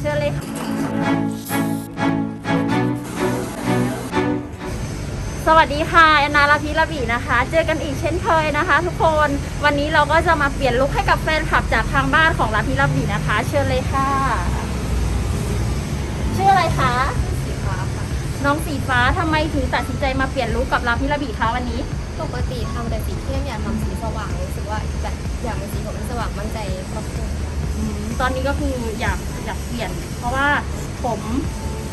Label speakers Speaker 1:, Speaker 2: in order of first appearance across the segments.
Speaker 1: เชิญเลยค่ะสวัสดีค่ะแอนนาลาพิลาบีนะคะ เจอกันอีกเช่นเคยนะคะ ทุกคนวันนี้เราก็จะมาเปลี่ยนลุคให้กับแฟนคลับจากทางบ้านของลาพิลาบีนะคะ เชิญเลยค่ะ ชื่ออะไรคะ
Speaker 2: สีฟ้าค่ะ
Speaker 1: น้องสีฟ้าทำไมถึงตัดสินใจมาเปลี่ยนลุคกับลาพิลาบีคะวันนี้
Speaker 2: ปกติทำแต่สีเข้มอยากทำสีสว่างรู้สึกว่าแบบอยากเป็นสีผมที่สว่างมั่นใจมากขึ้น
Speaker 1: อืม ตอนนี้ก็คืออยากอยากเปลี่ยน เพราะว่าผม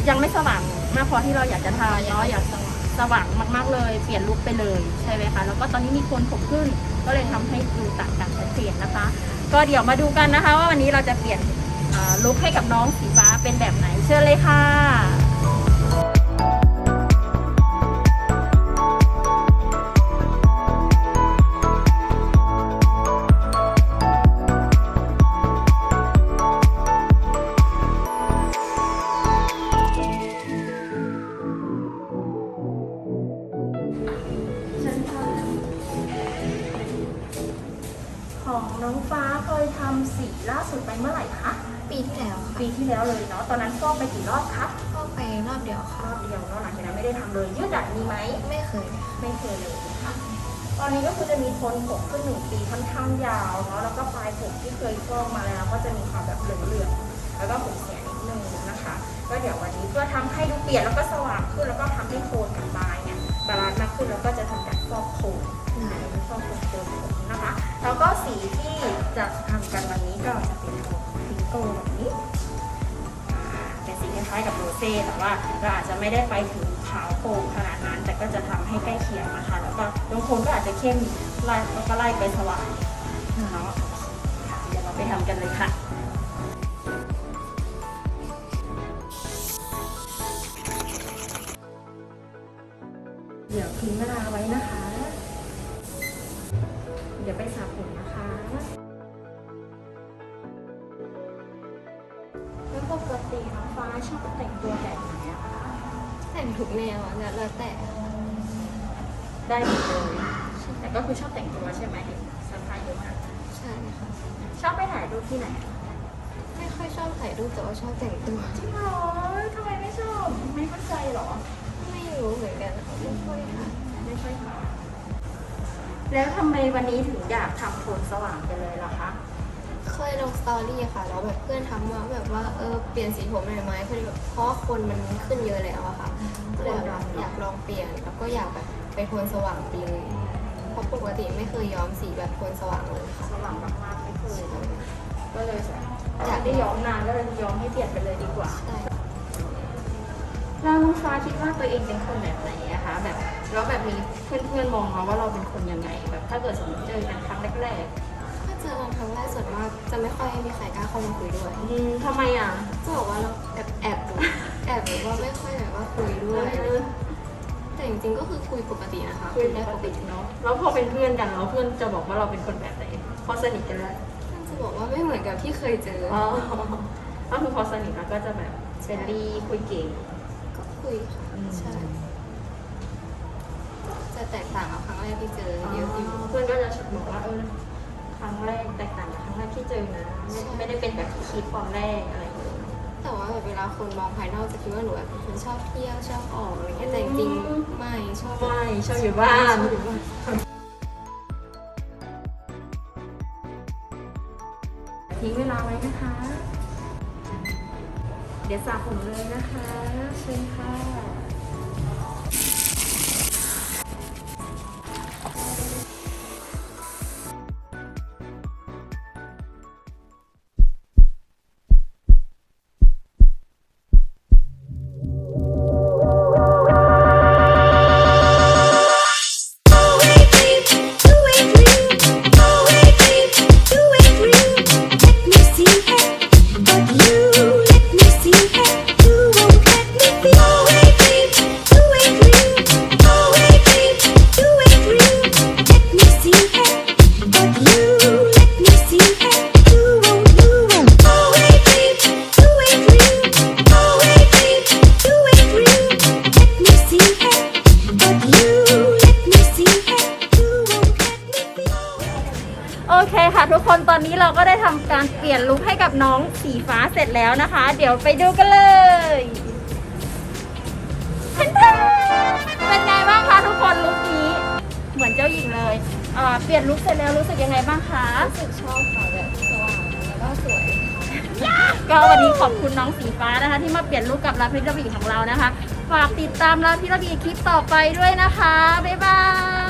Speaker 1: ยังไม่สว่างมากพอที่เราอยากจะทำเนาะอยาก
Speaker 2: สว่าง
Speaker 1: สว่างมากๆเลย เปลี่ยนลุคไปเลยใช่ไหมคะแล้วก็ตอนนี้มีคนผมขึ้น ก็เลยทำให้ดูต่างกันชัดเจนนะคะ ก็เดี๋ยวมาดูกันนะคะ ว่าวันนี้เราจะเปลี่ยนลุคให้กับน้องสีฟ้าเป็นแบบไหนเชิญเลยค่ะ เคยทำสีล่าสุดไปเมื่อไหร่คะ
Speaker 2: ปีที่แล้วค่ะ
Speaker 1: ปีที่แล้วเลยเนาะ ตอนนั้นฟอกไปกี่รอบคะ
Speaker 2: ก็ไปรอบเดียวค่ะ
Speaker 1: รอบเดียวเนาะหลังจากนั้นไม่ได้ทำเลย ยืดดัดมีไหม
Speaker 2: ไม่เคย
Speaker 1: ไม่เคยเลยค่ะตอนนี้ก็คือจะมีโทนผมขึ้นหนึ่งปีค่อนข้างยาวเนาะ แล้วก็ปลายผมที่เคยฟอกมาแล้ว ก็จะมีความแบบเหลืองๆ แล้วก็ผมเสียนิดนึงนะคะ ก็เดี๋ยววันนี้เพื่อทำให้ดูเปลี่ยนแล้วก็สว่างขึ้นแล้วก็ทำให้โทนกับปลายเนี่ยบาลานซ์มากขึ้นแล้วก็จะ แล้วก็สีที่จะทำกันวันนี้ก็จะเป็นโทนพิงโกแบบนี้ เป็นสีคล้ายๆกับโรเซ่แต่ว่าเราอาจจะไม่ได้ไปถึงขาวโปร่งขนาดนั้น แต่ก็จะทำให้ใกล้เคียงนะคะ แล้วก็บางคนก็อาจจะเข้มไล่แล้วก็ไล่ไปสว่างเนาะค่ะเดี๋ยวเราไปทำกันเลยค่ะ ดี๋ยวไปสระผมนะคะ แล้วปกติน้องฟ้าชอบแต่งตัวแบบไหนอะคะ
Speaker 2: แต่งทุกแนวอะแล้วแต่
Speaker 1: ได้หมดเลยแต่ก็คือชอบแต่งตัวใช่ไหมเห็นสไตล์เยอะมาก
Speaker 2: ใช่ค่ะ
Speaker 1: ชอบไปถ่ายรูปที่ไหนอะ
Speaker 2: ไม่ค่อยชอบถ่ายรูปแต่ว่าชอบแต่งตัว
Speaker 1: จริงเหรอทำไมไม่ชอบ ไม่เข้าใจเหรอ
Speaker 2: ไม่รู้เหมือนกันค่ะไม่ค่อยค่ะ
Speaker 1: ไม่ค่อยถ่าย แล้วทำไมวันนี้ถึงอยากทำโทนสว่างไปเลยล่ะคะ
Speaker 2: เคยลงสตอรี่ค่ะแล้วแบบเพื่อนทักมาแบบว่าเออเปลี่ยนสีผมหน่อยไหมเพราะแบบเพราะว่าคนมันขึ้นเยอะแล้วอะค่ะก็เลยแบบอยากลองเปลี่ยนแล้วก็อยากแบบไปโทนสว่างไปเลยเพราะปกติไม่เคยย้อมสีแบบโทนสว่างเลยค่ะ
Speaker 1: สว่างมากๆไม่เคยเลยก็เลยแบบอยากได้ย้อมนานก็เลยย้อมให้เปลี่ยนไปเลยดีกว่า
Speaker 2: ใช่
Speaker 1: แล้วน้อง ฟ้าคิดว่าตัวเองเป็นคนแบบไหนอะคะแบบแล้วแบบมีเพื่อนๆมองเราว่าเราเป็นคนยังไง แบบถ้าเกิดสมมติเจอกันครั้งแรก
Speaker 2: ถ้าเจอกันครั้งแรกส่วนมากจะไม่ค่อยมีใครกล้าเข้ามาคุยด้วย
Speaker 1: ๆอืมทำไมอะ
Speaker 2: จะบอกว่าเราแอบแอบดูแอบแบบว่าไม่ค่อยแบบว่าคุยด้วยอะไรอย่างเงี้ยแต่จริงๆก็คือคุยปกตินะคะ
Speaker 1: คุยป
Speaker 2: ได้
Speaker 1: ก
Speaker 2: ปก
Speaker 1: ติ
Speaker 2: ติ
Speaker 1: เนาะแล้วพอเป็นเพื่อนกันแล้วเพื่อนจะบอกว่าเราเป็นคนแบบไหนพอสนิทกันแล้ว
Speaker 2: จะบอกว่าไม่เหมือนกับที่เคยเจออ
Speaker 1: อ๋อก็คือพอสนิทแล้วก็จะแบบเฟรนลี่คุยเก่ง
Speaker 2: ก็ คุยค่ะ
Speaker 1: อืม
Speaker 2: ใช่ จะแตกต่างกับครั้งแรกที่เจอเยอะอยู่
Speaker 1: เพื่อนก็จะบอกว่าเออครั้งแรกแตกต่างจากครั้งแรกที่เจอนะไม่ไม่ได้เป็นแบบที่คิดตอนแรกอะไรอย่างเงี้ย
Speaker 2: แต่ว่าแบบเวลาคนมองภายนอกจะคิดว่าหนูแบบเป็นคนชอบเที่ยวชอบออกอะไรเงี้ยแต่จริงๆไม่ชอบ
Speaker 1: ไม่ชอบอยู่บ้าน
Speaker 2: ชอบอยู่บ้าน
Speaker 1: ทิ้งเวลาไว้นะคะเดี๋ยวสระผมเลยนะคะ เชิญค่ะ ทุกคนตอนนี้เราก็ได้ทำการเปลี่ยนลุคให้กับกับน้องสีฟ้าเสร็จแล้วนะคะ เดี๋ยวไปดูกันเลยเป็นไงบ้างคะทุกคนลุคนี้ เหมือนเจ้าหญิงเลยเอ่อเปลี่ยนลุคเสร็จแล้วรู้สึกยังไงบ้างคะ
Speaker 2: รู้สึกชอบค่ะแบบสว่างแล้วก็สวย
Speaker 1: ก็วันนี้ขอบคุณน้องสีฟ้านะคะ ที่มาเปลี่ยนลุคกับลาพิระบีของเรานะคะ ฝากติดตามลาพิระบีคลิปต่อไปด้วยนะคะบ๊ายบาย